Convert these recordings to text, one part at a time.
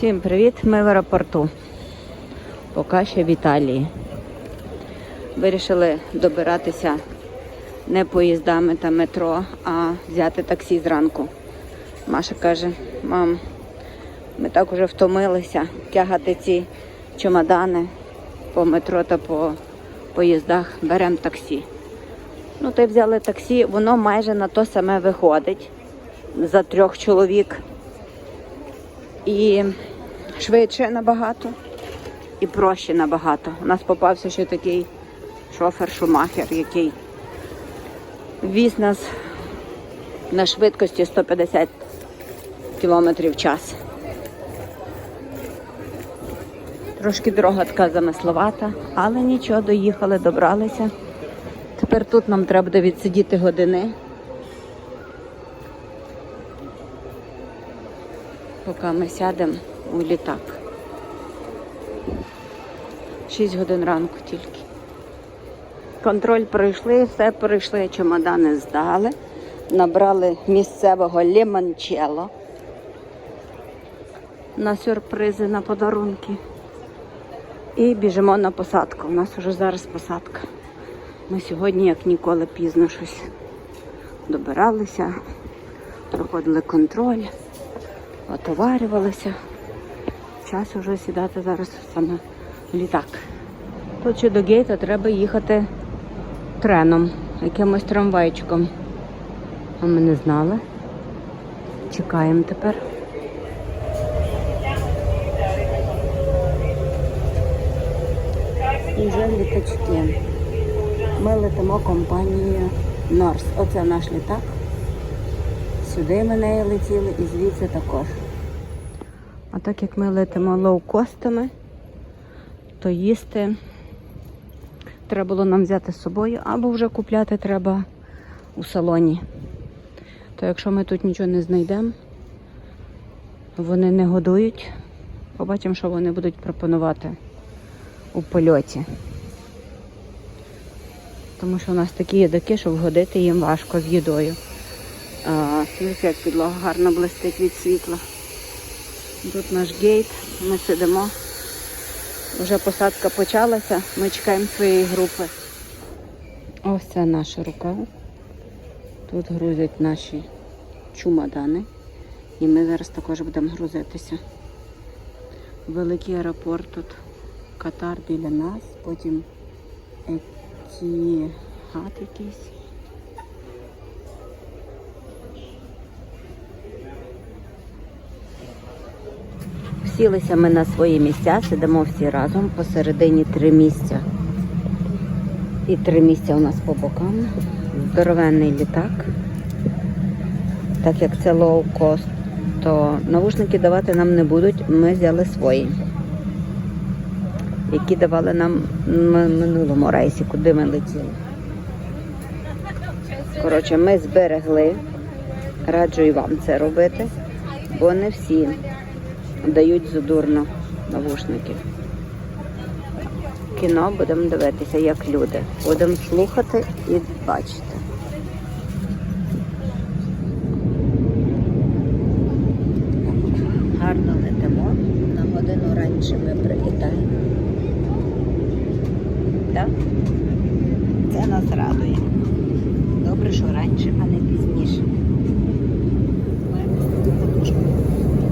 Всім привіт! Ми в аеропорту. Поки ще в Італії. Вирішили добиратися не поїздами та метро, а взяти таксі зранку. Маша каже, мам, ми так уже втомилися тягати ці чемодани по метро та по поїздах. Беремо таксі. Ну, ти взяли таксі, воно майже на то саме виходить за трьох чоловік. І швидше набагато, і проще набагато. У нас попався ще такий шофер-шумахер, який віз нас на швидкості 150 км в час. Трошки дорога така замисловата, але нічого, доїхали, добралися. Тепер тут нам треба буде відсидіти години. поки ми сядемо у літак. 6 годин ранку тільки. Контроль пройшли, все пройшли, чемодани здали, набрали місцевого лімончело на сюрпризи, на подарунки. І біжимо на посадку. У нас вже зараз посадка. Ми сьогодні, як ніколи, пізно щось добиралися, проходили контроль отоварювалися. Час вже сідати зараз саме літак. Тут ще до гейта треба їхати треном, якимось трамвайчиком. А ми не знали. Чекаємо тепер. І вже літачки. Ми летимо компанією Норс. Оце наш літак. Сюди ми нею летіли і звідси також. А так як ми летимо лоукостами, то їсти треба було нам взяти з собою, або вже купляти треба у салоні. То якщо ми тут нічого не знайдемо, вони не годують. Побачимо, що вони будуть пропонувати у польоті. Тому що у нас такі їдаки, що вгодити їм важко з їдою. А, як підлога гарно блистить від світла. Тут наш гейт, ми сидимо. Вже посадка почалася, ми чекаємо своєї групи. Ось це наша рука. Тут грузять наші чумадани. І ми зараз також будемо грузитися. Великий аеропорт тут. Катар біля нас, потім Етігат якийсь. Сілися ми на свої місця, сидимо всі разом, посередині три місця. І три місця у нас по бокам. Здоровенний літак. Так як це лоу-кост, то навушники давати нам не будуть, ми взяли свої, які давали нам в минулому рейсі, куди ми летіли. Коротше, ми зберегли. Раджу і вам це робити, бо не всі дають задурно навушники. Кіно будемо дивитися, як люди. Будемо слухати і бачити. Гарно летимо. На годину раніше ми прилітаємо. Так? Це нас радує. Добре, що раніше, а не пізніше. Маємо таку подушку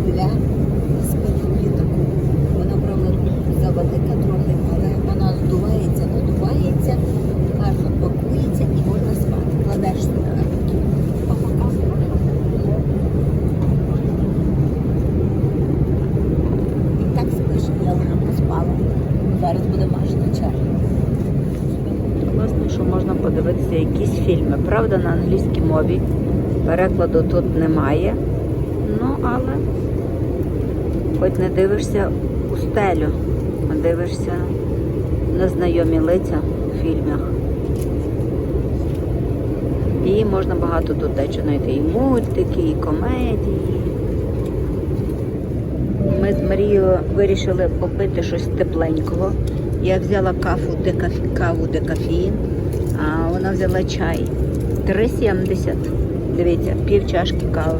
для спини літаку. Вона, правда, завелика трохи, але вона здувається, надувається, гарно пакується і можна спати. Кладеш сюди руки, по бокам І так спиш, я вже поспала. Зараз буде Машина черга. Класно, що можна подивитися якісь фільми. Правда, на англійській мові. Перекладу тут немає. Ну, але хоч не дивишся у стелю, а дивишся на знайомі лиця у фільмах. І можна багато тут дечого знайти. І мультики, і комедії. Ми з Марією вирішили попити щось тепленького. Я взяла каву, декафі, каву декафеїн, а вона взяла чай. 3,70. Дивіться, пів чашки кави.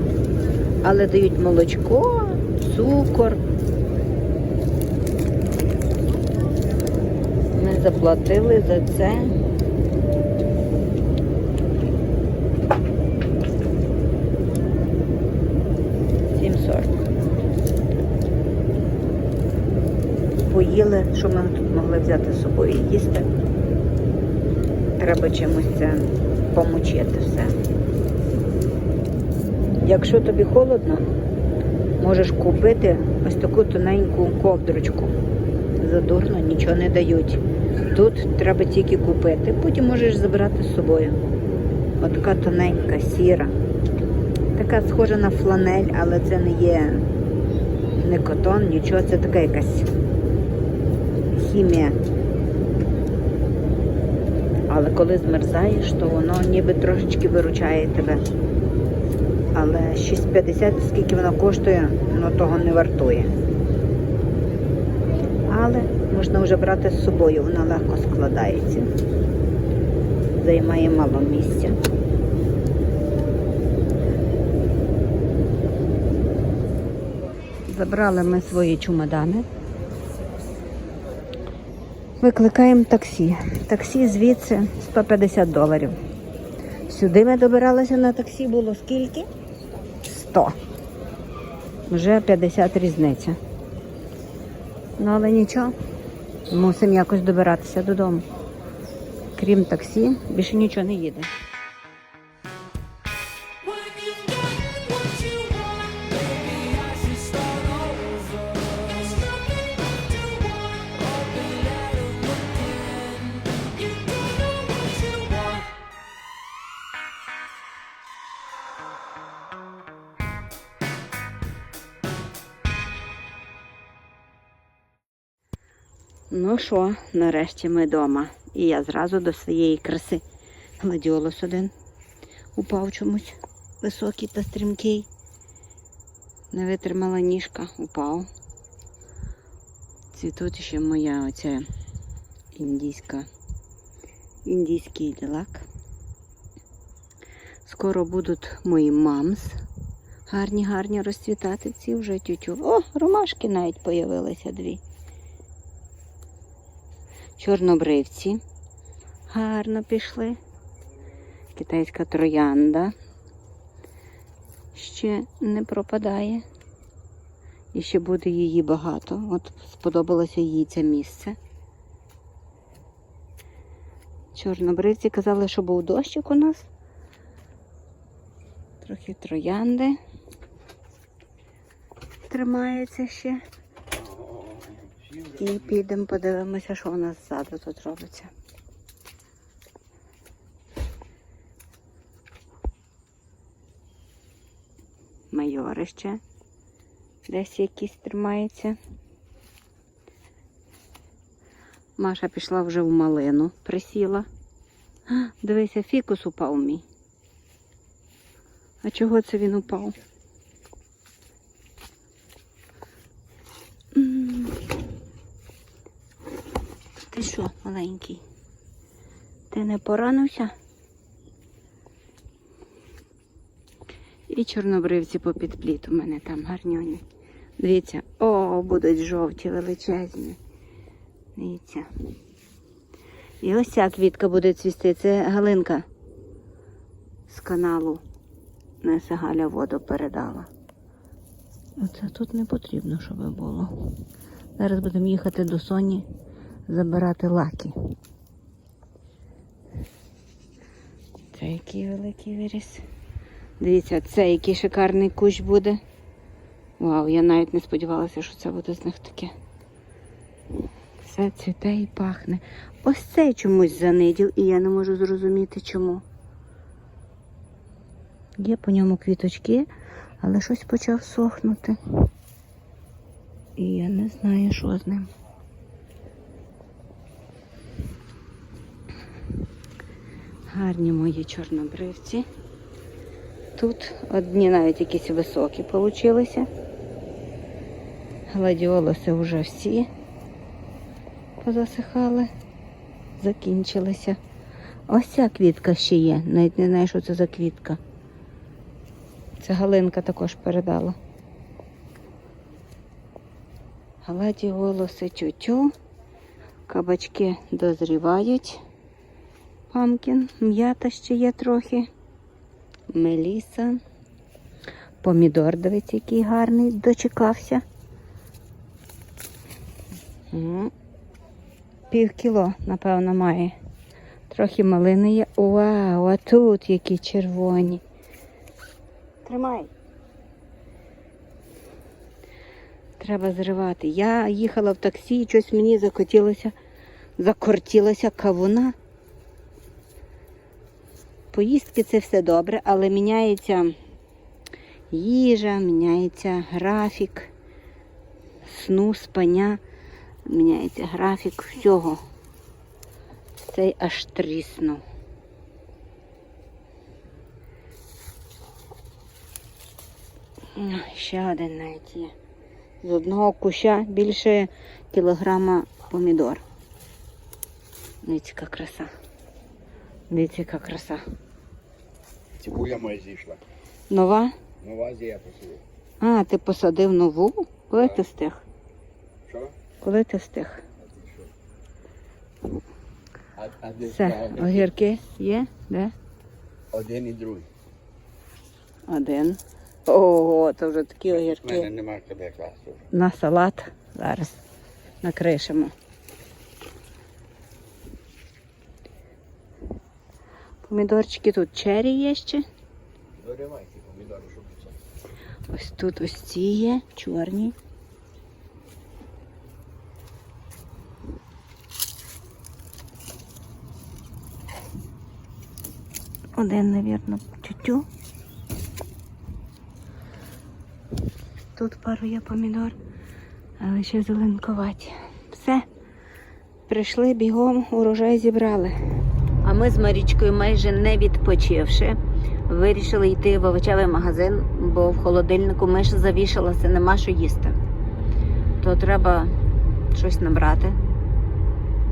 Але дають молочко, цукор. Ми заплатили за це. 7,40. Поїли, що ми тут могли взяти з собою їсти. Треба чимось це помочити все. Якщо тобі холодно, можеш купити ось таку тоненьку ковдрочку. Задурно, нічого не дають. Тут треба тільки купити, потім можеш забрати з собою. Отака тоненька, сіра. Така схожа на фланель, але це не є не котон, нічого, це така якась хімія. Коли змерзаєш, то воно ніби трошечки виручає тебе. Але 6,50, скільки воно коштує, воно того не вартує. Але можна вже брати з собою, вона легко складається. Займає мало місця. Забрали ми свої чемодани. Викликаємо таксі. Таксі звідси 150 доларів. Сюди ми добиралися на таксі було скільки? 100. Вже 50 різниця. Ну, але нічого. Мусимо якось добиратися додому. Крім таксі, більше нічого не їде. Ну що, нарешті ми вдома. І я зразу до своєї краси. Гладіолус один упав чомусь високий та стрімкий. Не витримала ніжка, упав. Цвітуть ще моя оця індійська, індійський лілак. Скоро будуть мої мамс. Гарні, гарні розцвітати ці вже тютю. О, ромашки навіть появилися дві. Чорнобривці гарно пішли. Китайська троянда ще не пропадає. І ще буде її багато. От сподобалося їй це місце. Чорнобривці казали, що був дощик у нас. Трохи троянди. Тримається ще. І підемо подивимося, що у нас ззаду тут робиться. Майорище. Десь якийсь тримається. Маша пішла вже в малину, присіла. Дивися, фікус упав мій. А чого це він упав? Що, маленький? Ти не поранився? І чорнобривці попід пліт у мене там гарньоні. Дивіться, о, будуть жовті, величезні. Дивіться. І ось ця квітка буде цвісти. Це Галинка з каналу. Несе Галя воду передала. Оце тут не потрібно, щоб було. Зараз будемо їхати до Соні забирати лаки. Це який великий виріс. Дивіться, це який шикарний кущ буде. Вау, я навіть не сподівалася, що це буде з них таке. Все цвіте і пахне. Ось цей чомусь заниділ, і я не можу зрозуміти чому. Є по ньому квіточки, але щось почав сохнути. І я не знаю, що з ним. Гарні мої чорнобривці. Тут одні навіть якісь високі получилися. Гладіолуси вже всі позасихали, закінчилися. Ось ця квітка ще є. Навіть не знаю, що це за квітка. Це Галинка також передала. Гладіолуси тютю. Кабачки дозрівають. Памкін, м'ята ще є трохи. Меліса. Помідор, дивіться, який гарний, дочекався. Пів кіло, напевно, має. Трохи малини є. Вау, а тут які червоні. Тримай. Треба зривати. Я їхала в таксі і щось мені захотілося, закортілося кавуна. Поїздки це все добре, але міняється їжа, міняється графік сну, спання, міняється графік всього. Цей аж тріснув. Ще один навіть є. З одного куща більше кілограма помідор. Яка краса. Дивіться, яка краса. Цибуля моя зійшла. Нова? Нова зія посадив. А, ти посадив нову? Коли ти встиг? Що? Коли ти встиг? Все, огірки є? Де? Один і другий. Один. Ого, це вже такі огірки. У мене огірки. нема тебе класу. На салат зараз накришимо. Помідорчики тут чері є ще. Доривай ті помідори, щоб це. Ось тут ось ці є, чорні. Один, навірно, тютю. Тут пару є помідор, але ще зеленкуваті. Все. Прийшли бігом, урожай зібрали. А ми з Марічкою, майже не відпочивши, вирішили йти в овочевий магазин, бо в холодильнику миш завішалася, нема що їсти. То треба щось набрати.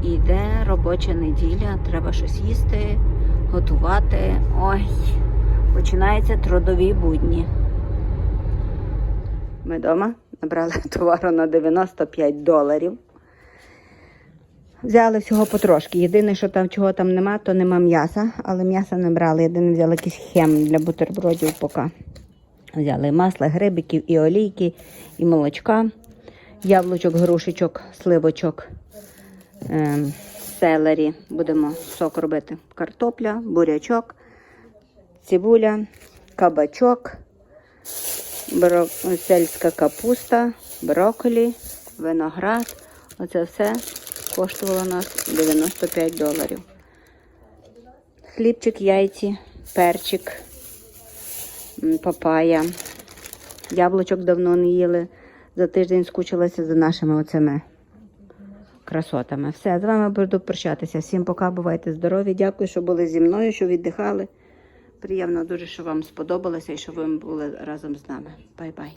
Іде робоча неділя, треба щось їсти, готувати. Ой, починаються трудові будні. Ми вдома набрали товару на 95 доларів. Взяли всього потрошки. Єдине, що там чого там нема, то нема м'яса, але м'яса не брали. Єдине взяли якийсь хем для бутербродів поки. Взяли масло, грибиків і олійки, і молочка, яблучок, грушечок, сливочок, ем, селері. Будемо сок робити. Картопля, бурячок, цибуля, кабачок, бро... сельська капуста, брокколі, виноград. Оце все коштувало нас 95 доларів. Хлібчик, яйці, перчик, папая. Яблучок давно не їли. За тиждень скучилася за нашими оцими красотами. Все, з вами буду прощатися. Всім пока, бувайте здорові. Дякую, що були зі мною, що віддихали. Приємно дуже, що вам сподобалося і що ви були разом з нами. Бай-бай.